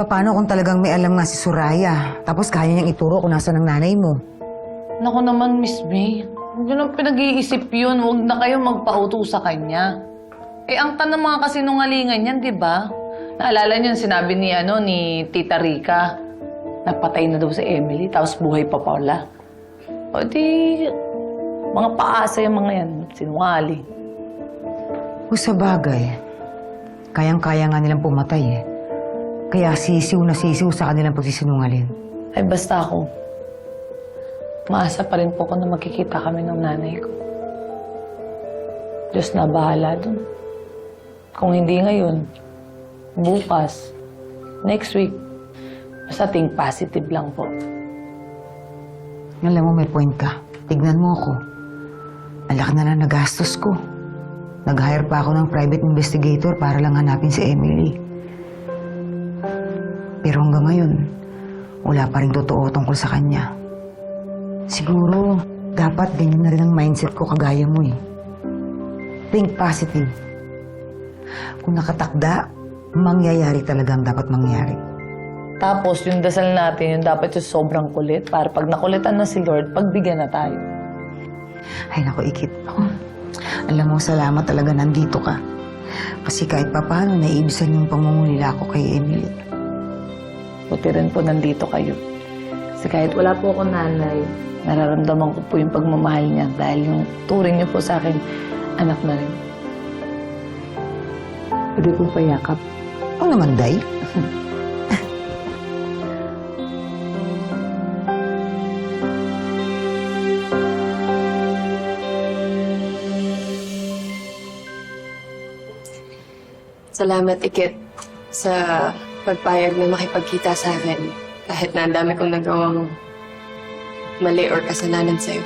Paano kung talagang may alam nga si Soraya? Tapos kaya niyang ituro kung nasa ng nanay mo. Naku naman, Miss May. Huwag nang pinag-iisip yun. Huwag na kayo magpauto sa kanya. Eh, ang tan ng mga kasinungalingan yan, di ba? Naalala niyo yung sinabi ni, ano, ni Tita Rica. Napatay na daw si Emily, tapos buhay pa pala. O di, mga paasa yung mga yan. Sinungaling. O sa bagay, kayang-kaya nga nilang pumatay eh. Kaya sisiw na sisiw sa kanilang pagsisinungalin. Ay, basta ako. Maasa pa rin po ako na magkikita kami ng nanay ko. Diyos na bahala dun. Kung hindi ngayon, bukas, next week, basta think positive lang po. Alam mo, may point ka. Tignan mo ako. Ang laki na lang nagastos ko. Nag-hire pa ako ng private investigator para lang hanapin si Emily. Pero hanggang ngayon, wala pa rin totoo tungkol sa kanya. Siguro, dapat ganyan na rin ang mindset ko kagaya mo eh. Think positive. Kung nakatakda, mangyayari talaga ang dapat mangyari. Tapos, yung dasal natin, yung dapat yung sobrang kulit para pag nakulitan na si Lord, pagbigyan na tayo. Ay, naku, ikit. Ako, alam mo, salamat talaga nandito ka. Kasi kahit papaano, naibisan yung pangungulila ko kay Emily. Buti rin po nandito kayo. Kasi kahit wala po akong nanay, nararamdaman ko po yung pagmamahal niya dahil yung turing niyo po sa akin, anak na rin. Pwede po payakap. Oo naman, Day. Salamat, Ikit, sa pagpayag na makipagkita sa akin kahit na ang dami kong nagawang mali or kasalanan sa'yo.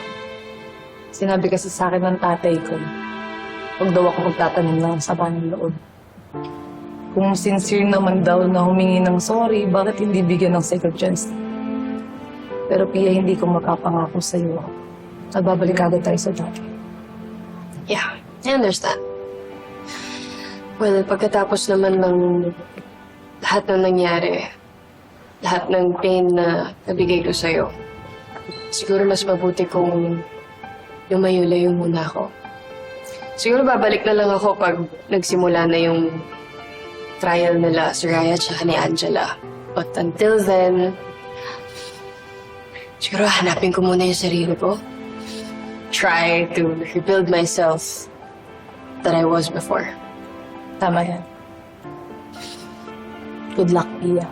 Sinabi kasi sa akin ng tatay ko, huwag daw ako magtatanim ng sama ng loob. Kung sincere naman daw na humingi ng sorry, bakit hindi bigyan ng second chance? Pero Pia, hindi ko makapangako sa iyo. Nagbabalik agad tayo sa dati. Yeah, I understand. Well, pagkatapos naman ng lahat ng nangyari, lahat ng pain na nabigay ko sa'yo, siguro mas mabuti kung lumayo-layo muna ako. Siguro babalik na lang ako pag nagsimula na yung trial nila, Soraya at ni Angela. But until then, siguro hanapin ko muna yung sarili ko. Try to rebuild myself that I was before. Tama yan. Good luck, Pia.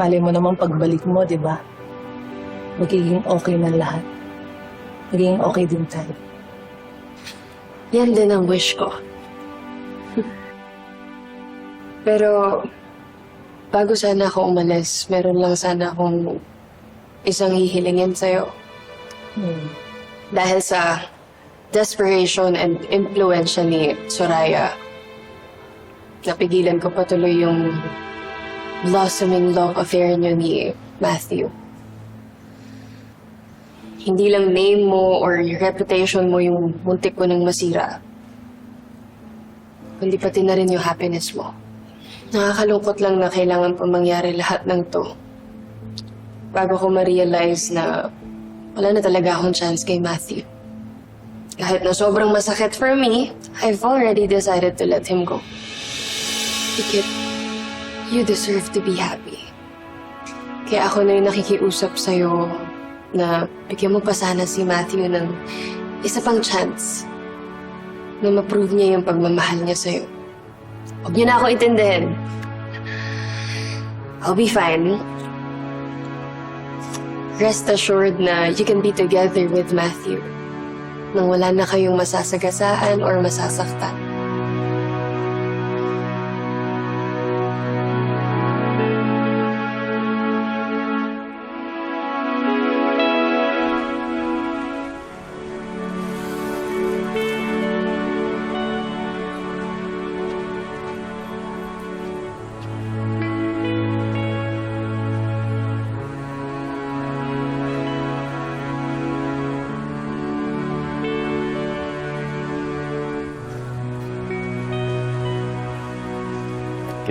Malay mo naman pagbalik mo, di ba? Magiging okay na lahat. Magiging okay din tayo. Yan din ang wish ko. Pero, bago sana ako umalis, meron lang sana akong isang hihilingin sa'yo. Hmm. Dahil sa desperation and influensya ni Soraya, napigilan ko patuloy yung blossoming love affair niyo ni Matthew. Hindi lang name mo or your reputation mo yung muntik ko nang masira. Kundi pati na rin yung happiness mo. Nakakalungkot lang na kailangan pa mangyari lahat ng to. Bago ko ma-realize na wala na talaga akong chance kay Matthew. Kahit na sobrang masakit for me, I've already decided to let him go. Ikit, you deserve to be happy. Kaya ako na yung nakikiusap sa'yo na bigyan mo pa sana si Matthew ng isa pang chance na ma-prove niya yung pagmamahal niya sa'yo. Huwag niyo na ako intindihin. I'll be fine. Rest assured na you can be together with Matthew nang wala na kayong masasagasaan or masasaktan.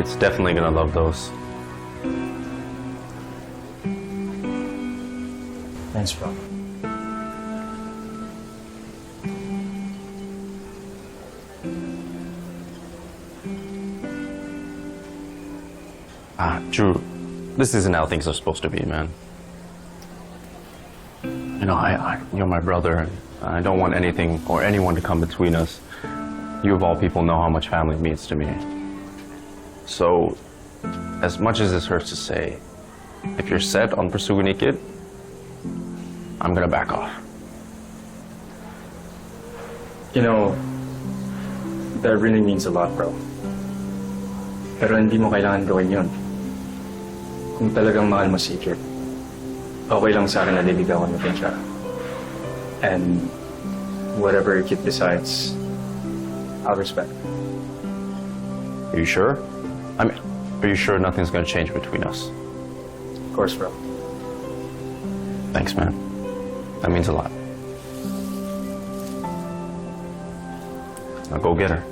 It's definitely gonna love those. Thanks, bro. Ah, Drew, this isn't how things are supposed to be, man. You know, I, I, you're my brother, and I don't want anything or anyone to come between us. You of all people know how much family means to me. So, as much as this hurts to say, if you're set on pursuing a kid, I'm gonna back off. You know, that really means a lot, bro. Pero hindi mo kailangan gawin yun. Kung talagang mahal mo si Kit, okay lang sa akin na liligawan mo din siya. And whatever Kit decides, I'll respect. Are you sure? I mean, are you sure nothing's gonna change between us? Of course, bro. Thanks, man. That means a lot. Now go get her.